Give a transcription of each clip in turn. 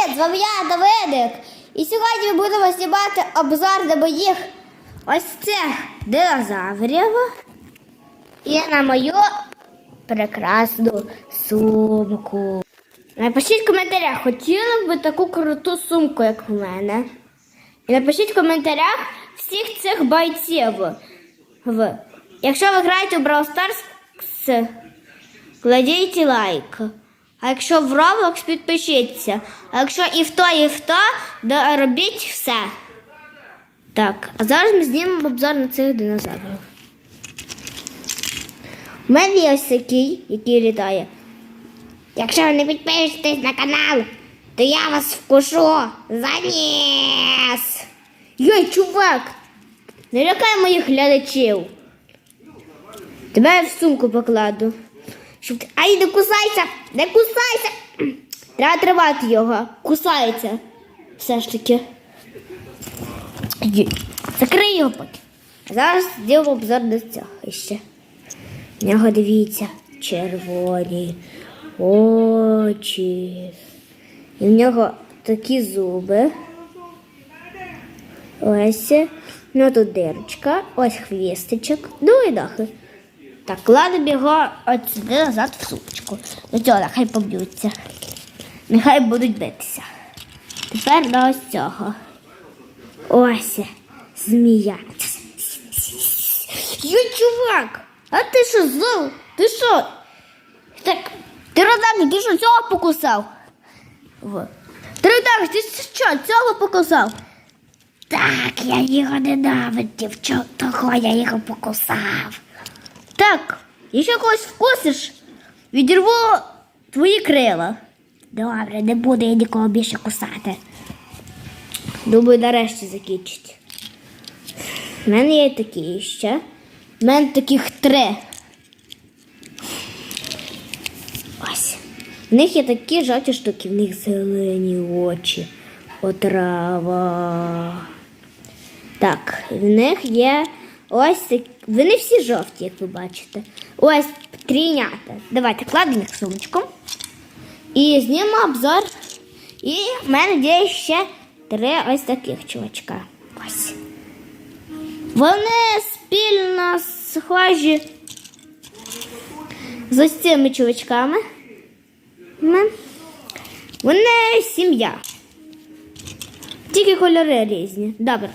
Привіт! З вами я, Давидик. І сьогодні ми будемо знімати обзор на моїх ось цих динозаврів. І на мою прекрасну сумку. Напишіть в коментарях, хотіли б ви таку круту сумку, як в мене. І напишіть в коментарях всіх цих бойців. Якщо ви граєте в Brawl Stars, кладіть лайк. А якщо в Roblox, підпишіться. А якщо і в то, і в то, робіть все. Так, а зараз ми знімемо обзор на цих динозаврів. У мене є ось такий, який літає. Якщо ви не підпишетесь на канал, то я вас вкушу за ніс. Йой, чувак! Не лякай моїх глядачів. Тебе я в сумку покладу. Щоб. Ай, не кусайся! Не кусайся! Треба тривати його. Кусається. Все ж таки. Закрий його поки. Зараз зробимо обзор до цього ще. В нього дивіться, червоні очі. І в нього такі зуби. Ось. Ну тут дирочка, ось хвістичок, ну і дахи. Так, кладемо його от сюди назад в сумочку. До цього нехай поб'ються. Нехай будуть битися. Тепер до ось цього. Ось змія. Йой, чувак! А ти що зло? Ти що? Так, ти родак, ти що цього покусав? Ти родак, ти що, цього покусав? Так, я його ненавидів, чого того я його покусав. Так, якщо когось вкусиш, відірву твої крила. Добре, не буду я нікого більше кусати. Думаю, нарешті закінчить. У мене є такі ще. У мене таких три. Ось. В них є такі жовті штуки, в них зелені очі. Отрава. Так, в них є ось такі. Вони всі жовті, як ви бачите. Ось трійнята. Давайте кладемо їх в сумочку. І знімемо обзор. І в мене є ще три ось таких чувачка. Ось. Вони спільно схожі з ось цими чувачками. Вони сім'я. Тільки кольори різні. Добре.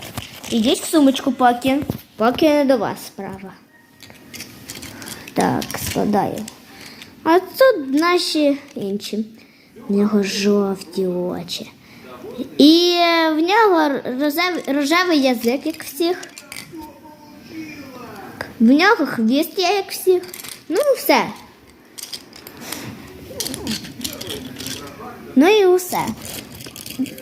Ідіть в сумочку поки. Поки не до вас справа. Так, складаю. А тут наші інші. В нього жовті очі. І в нього рожевий, рожевий язик, як всіх. В нього хвіст є, як всіх. Ну, все. Ну і усе.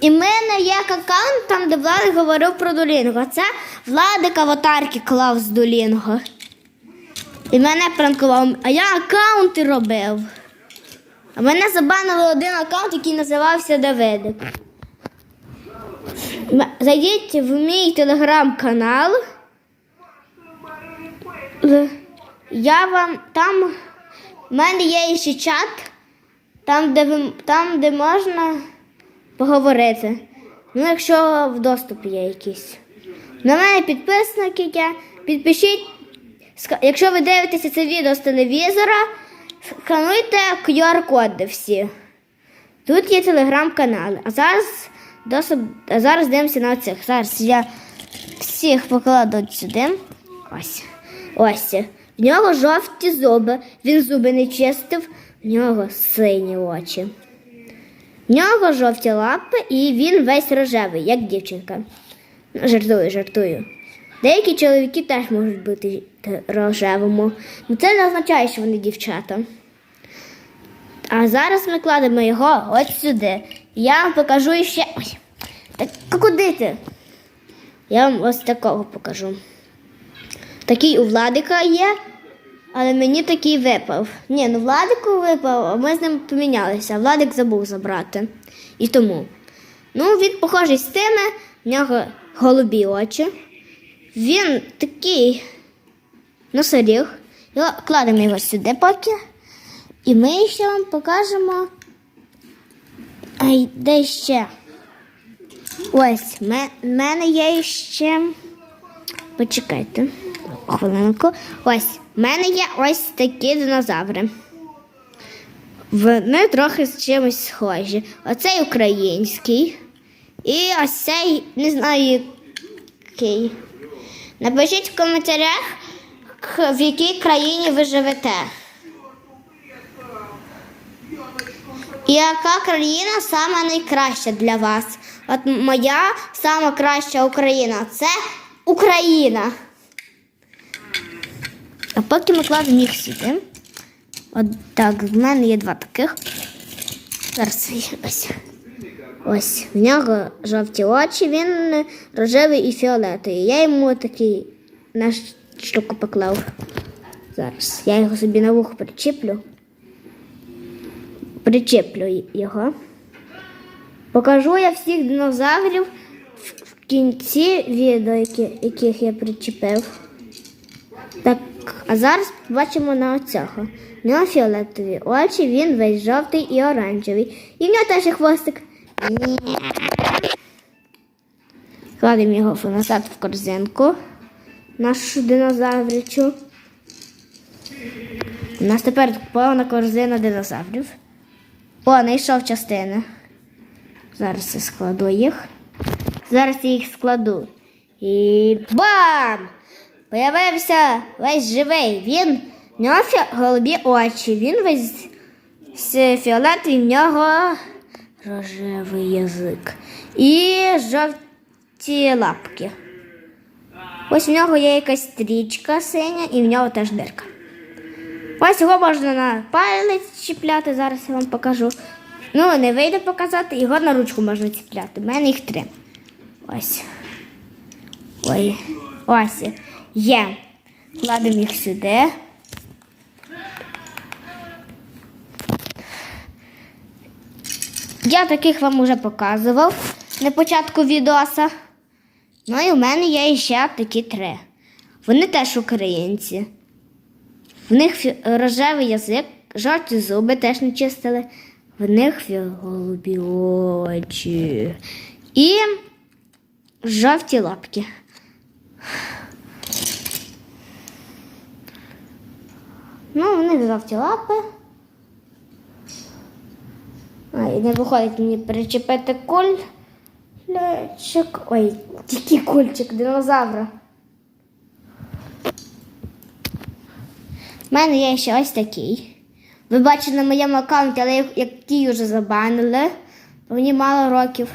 І в мене є аккаунт, там, де Влад говорив про Долінго. Це Владик аватарки клав з Долінго. І мене пранкував, а я аккаунти робив. А мене забанили один аккаунт, який називався Давидик. Зайдіть в мій телеграм-канал. Я вам там в мене є ще чат, там, де ви, там, де можна поговорити. Ну, якщо в доступі є якийсь. На мене підписники є. Підпишіть. Якщо ви дивитеся це відео з телевізора, скануйте QR-коди всі. Тут є телеграм-канали. А зараз досить, а зараз дивимося на цих. Зараз я всіх покладу сюди. Ось. Ось. В нього жовті зуби. Він зуби не чистив, в нього сині очі. В нього жовті лапи і він весь рожевий, як дівчинка. Жартую, жартую. Деякі чоловіки теж можуть бути т- рожевому. Ну це не означає, що вони дівчата. А зараз ми кладемо його от сюди. Я вам покажу ще. Ой, так куди ти? Я вам ось такого покажу. Такий у Владика є, але мені такий випав. Ні, ну Владику випав, а ми з ним помінялися. Владик забув забрати. І тому. Ну, він похожий з тими, в нього голубі очі. Він такий носоріг. Його, кладемо його сюди поки. І ми ще вам покажемо Ай, де ще? Ось, в мене є ще. Почекайте. Хвилинку. Ось, в мене є ось такі динозаври. Вони трохи з чимось схожі. Оцей український. І ось цей, не знаю, який. Напишіть в коментарях, в якій країні ви живете. Яка країна сама найкраща для вас? От моя сама краща Україна це Україна. А поки ми кладемо їх сюди. От так, в мене є два таких. Зараз ось. Ось, в нього жовті очі, він рожевий і фіолетовий. Я йому такий на штуку поклав. Зараз. Я його собі на вухо причіплю. Причеплю його. Покажу я всіх динозаврів в кінці відео, яких я причепив. Так, а зараз бачимо на оцього. В нього фіолетові очі, він весь жовтий і оранжевий. І в нього теж є хвостик. Кладемо його назад в корзинку. Нашу динозавричу. У нас тепер повна корзина динозаврів. О, знайшов частини. Зараз я складу їх. Зараз я їх складу. І бам! Появився весь живий. Він в нього голубі очі. Він весь фіолетовий, в нього рожевий язик. І жовті лапки. Ось в нього є якась стрічка синя, і в нього теж дирка. Ось його можна на палець чіпляти, зараз я вам покажу. Ну, не вийде показати, його на ручку можна чіпляти. У мене їх три. Ось. Ой. Ось. Є. Кладемо їх сюди. Я таких вам уже показував на початку відоса. Ну і в мене є ще такі три. Вони теж українці. В них рожевий язик, жовті зуби теж не чистили. В них голубі очі. І жовті лапки. Ну, в них жовті лапи. А, не виходить мені причепити кольчик. Ой, який кольчик динозавра. У мене є ще ось такий. Ви бачите на моєму аккаунті, але який вже забанили. Мені мало років.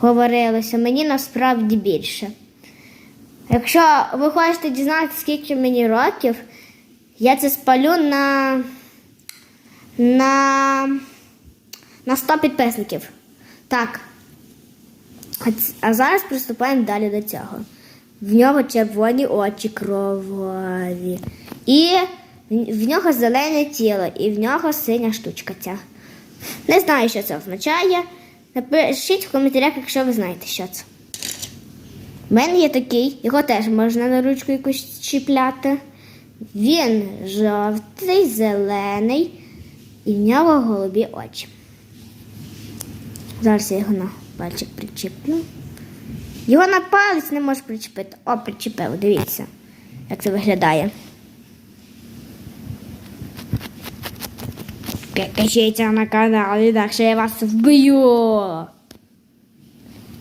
Говорилося, мені насправді більше. Якщо ви хочете дізнатися, скільки мені років, я це спалю на, на, на 100 підписників. Так. А зараз приступаємо далі до цього. В нього червоні очі кроваві. І в нього зелене тіло, і в нього синя штучка ця. Не знаю, що це означає. Напишіть в коментарях, якщо ви знаєте, що це. У мене є такий, його теж можна на ручку якусь чіпляти. Він жовтий, зелений, і в нього голубі очі. Зараз я його на пальчик причіплю. Його на палець не можеш причепити. О, причепив, дивіться, як це виглядає. Підпишіться на канал, інакше я вас вб'ю.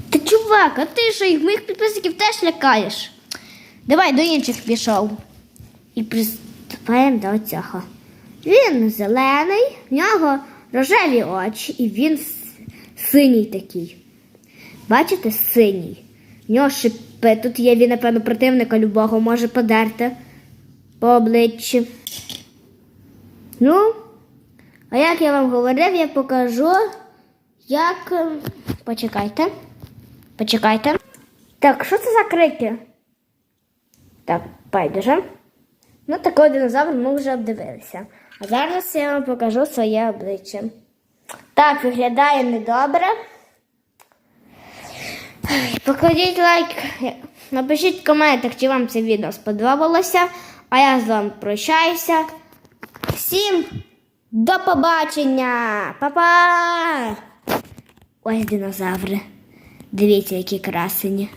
Та чувак, а ти що їх моїх підписників теж лякаєш? Давай до інших пішов. І приступаємо до цього. Він зелений, в нього рожеві очі, і він синій такий. Бачите, синій. В нього шипи. Тут є він, напевно, противника любого може подерти по обличчі. Ну, а як я вам говорив, я покажу, як. ем, Почекайте. Почекайте. Так, що це за крики? Так, байдуже. Ну, такого динозавра ми вже обдивилися. А зараз я вам покажу своє обличчя. Так, виглядає недобре. Покладіть лайк, напишіть в коментах, чи вам це відео сподобалося. А я з вами прощаюся. Всім До побачення! Па-па! Ось динозаври. Дивіться, які красені.